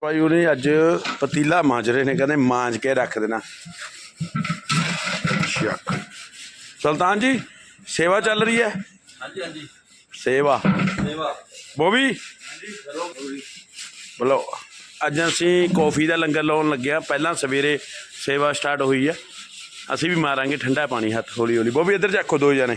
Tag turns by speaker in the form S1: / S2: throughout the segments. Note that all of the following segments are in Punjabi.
S1: ਭਾਈ ਉਹਨੇ ਅੱਜ ਪਤੀਲਾ ਮਾਂਜ ਰਹੇ ਨੇ ਕਹਿੰਦੇ ਮਾਂਜ ਕੇ ਰੱਖ ਦੇਣਾ। ਸ਼ੱਕ ਸੁਲਤਾਨ ਜੀ ਸੇਵਾ ਚੱਲ ਰਹੀ ਹੈ?
S2: ਹਾਂਜੀ ਹਾਂਜੀ।
S1: ਸੇਵਾ।
S2: ਸੇਵਾ।
S1: ਬੋਬੀ? ਬੋਲੋ ਅੱਜ ਅਸੀਂ ਕੌਫੀ ਦਾ ਲੰਗਰ ਲਾਉਣ ਲੱਗਿਆ ਪਹਿਲਾਂ ਸਵੇਰੇ ਸੇਵਾ ਸਟਾਰਟ ਹੋਈ ਆ ਅਸੀਂ ਵੀ ਮਾਰਾਂਗੇ ਠੰਡਾ ਪਾਣੀ ਹੱਥ ਹੌਲੀ ਹੌਲੀ ਬੋਬੀ ਇੱਧਰ ਚੱਕੋ ਦੋ ਜਣੇ।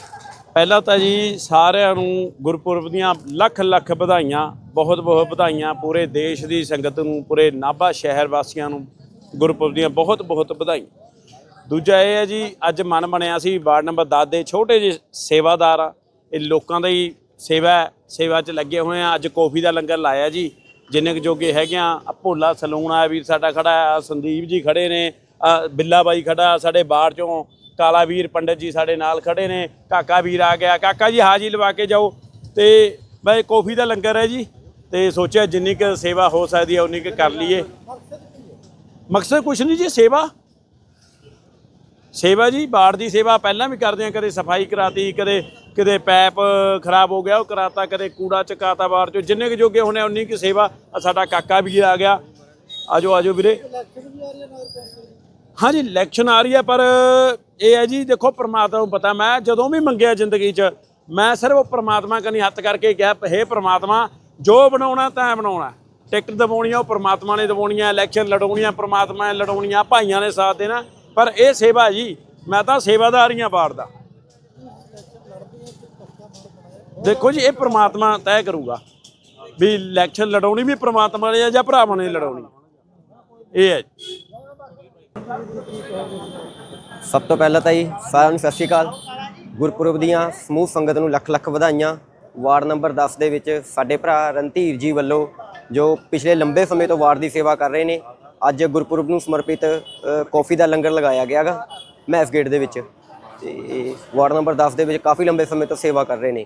S3: ਪਹਿਲਾਂ ਤਾਂ ਜੀ ਸਾਰਿਆਂ ਨੂੰ ਗੁਰਪੁਰਬ ਦੀਆਂ ਲੱਖ ਲੱਖ ਵਧਾਈਆਂ, ਬਹੁਤ ਬਹੁਤ ਵਧਾਈਆਂ ਪੂਰੇ ਦੇਸ਼ ਦੀ ਸੰਗਤ ਨੂੰ, ਪੂਰੇ ਨਾਭਾ ਸ਼ਹਿਰ ਵਾਸੀਆਂ ਨੂੰ ਗੁਰਪੁਰਬ ਦੀਆਂ ਬਹੁਤ ਬਹੁਤ ਵਧਾਈਆਂ। ਦੂਜਾ ਇਹ ਹੈ ਜੀ, ਅੱਜ ਮਨ ਬਣਿਆ ਸੀ, ਵਾਰਡ ਨੰਬਰ 10 ਦੇ ਛੋਟੇ ਜਿਹੇ ਸੇਵਾਦਾਰ ਆ, ਇਹ ਲੋਕਾਂ ਦਾ ਹੀ ਸੇਵਾ ਸੇਵਾ 'ਚ ਲੱਗੇ ਹੋਏ ਆ। ਅੱਜ ਕੌਫੀ ਦਾ ਲੰਗਰ ਲਾਇਆ ਜੀ, ਜਿੰਨੇ ਕੁ ਜੋਗੇ ਹੈਗੇ ਆ ਭੋਲਾ ਸਲੂਨ ਆ, ਵੀਰ ਸਾਡਾ ਖੜਾ ਆ, ਸੰਦੀਪ ਜੀ ਖੜੇ ਨੇ, ਆਹ ਬਿੱਲਾ ਬਾਈ ਖੜਾ ਸਾਡੇ ਬਾੜ ਚੋਂ। ਕਾਲਾ ਵੀਰ ਪੰਡਤ ਜੀ ਸਾਡੇ ਨਾਲ ਖੜੇ ਨੇ। ਕਾਕਾ ਵੀਰ ਆ ਗਿਆ। ਕਾਕਾ ਜੀ ਹਾਜੀ ਲਵਾ ਕੇ ਜਾਓ। ਤੇ ਬਈ ਕੌਫੀ ਦਾ ਲੰਗਰ ਹੈ ਜੀ। ਤੇ ਸੋਚਿਆ ਜਿੰਨੀ ਕੁ ਸੇਵਾ ਹੋ ਸਕਦੀ ਹੈ, ਉਨੀ ਕੁ ਕਰ ਲਈਏ। ਮਕਸਦ ਕੁਛ ਨਹੀਂ ਜੀ, ਸੇਵਾ। ਸੇਵਾ ਜੀ, ਬਾੜ ਦੀ ਸੇਵਾ ਪਹਿਲਾਂ ਵੀ ਕਰਦੇ ਆ ਕਦੇ ਸਫ਼ਾਈ ਕਰਾਤੀ, ਕਦੇ ਕਦੇ ਪੈਪ ਖਰਾਬ ਹੋ ਗਿਆ, ਉਹ ਕਰਾਤਾ, ਕਦੇ ਕੂੜਾ ਚਕਾਤਾ ਬਾੜ ਚੋਂ। ਜਿੰਨੇ ਕੁ ਜੋਗੇ ਹੋਣੇ, ਉਨੀ ਕੁ ਸੇਵਾ। ਆਹ ਸਾਡਾ ਕਾਕਾ ਵੀ ਆ ਗਿਆ। ਆਜੋ ਆਜੋ ਵੀਰੇ। ਹਾਂਜੀ ਇਲੈਕਸ਼ਨ ਆ ਰਹੀ ਹੈ, ਪਰ ਇਹ ਹੈ ਜੀ, ਦੇਖੋ, ਪ੍ਰਮਾਤਮਾ ਨੂੰ ਪਤਾ ਮੈਂ ਜਦੋਂ ਵੀ ਮੰਗਿਆ ਜ਼ਿੰਦਗੀ 'ਚ, ਮੈਂ ਸਿਰਫ ਉਹ ਪ੍ਰਮਾਤਮਾ ਕਨੀ ਹੱਥ ਕਰਕੇ ਕਿਹਾ, ਹੇ ਪ੍ਰਮਾਤਮਾ, ਜੋ ਬਣਾਉਣਾ ਤਾਂ ਬਣਾਉਣਾ ਟਿਕਟ ਦਵਾਉਣੀ ਆ, ਉਹ ਪ੍ਰਮਾਤਮਾ ਨੇ ਦਵਾਉਣੀ ਆ ਇਲੈਕਸ਼ਨ ਲੜਾਉਣੀਆਂ ਪ੍ਰਮਾਤਮਾ ਨੇ ਲੜਾਉਣੀਆਂ ਭਾਈਆਂ ਨੇ ਸਾਥ ਦੇਣਾ। ਪਰ ਇਹ ਸੇਵਾ ਜੀ, ਮੈਂ ਤਾਂ ਸੇਵਾਦਾਰ ਹੀ ਹਾਂ ਸੇਵਾਦਾਰੀਆਂ ਬਾੜਦਾ ਦੇਖੋ ਜੀ, ਇਹ ਪ੍ਰਮਾਤਮਾ ਤੈਅ ਕਰੂਗਾ ਵੀ ਇਲੈਕਸ਼ਨ ਲੜਾਉਣੀ ਵੀ ਪ੍ਰਮਾਤਮਾ ਨੇ ਆ ਜਾਂ ਭਰਾਵਾਂ ਨੇ ਲੜਾਉਣੀ। ਇਹ ਹੈ।
S4: ਸਭ ਤੋਂ ਪਹਿਲਾਂ ਤਾਂ ਜੀ ਸਾਰਿਆਂ ਨੂੰ ਸਤਿ ਸ਼੍ਰੀ ਅਕਾਲ। ਗੁਰਪੁਰਬ ਦੀਆਂ ਸਮੂਹ ਸੰਗਤ ਨੂੰ ਲੱਖ ਲੱਖ ਵਧਾਈਆਂ। ਵਾਰਡ ਨੰਬਰ 10 ਦੇ ਵਿੱਚ ਸਾਡੇ ਭਰਾ ਰਣਧੀਰ ਜੀ ਵੱਲੋਂ ਜੋ ਪਿਛਲੇ ਲੰਬੇ ਸਮੇਂ ਤੋਂ ਵਾਰਡ ਦੀ ਸੇਵਾ ਕਰ ਰਹੇ ਨੇ ਅੱਜ ਗੁਰਪੁਰਬ ਨੂੰ ਸਮਰਪਿਤ ਅ, ਕੌਫੀ ਦਾ ਲੰਗਰ ਲਗਾਇਆ ਗਿਆਗਾ ਮੈਸ ਗੇਟ ਦੇ ਵਿੱਚ। ਤੇ ਵਾਰਡ ਨੰਬਰ 10 ਦੇ ਵਿੱਚ ਕਾਫੀ ਲੰਬੇ ਸਮੇਂ ਤੋਂ ਸੇਵਾ ਕਰ ਰਹੇ ਨੇ।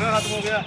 S2: ਖਤਮ ਹੋ ਗਿਆ।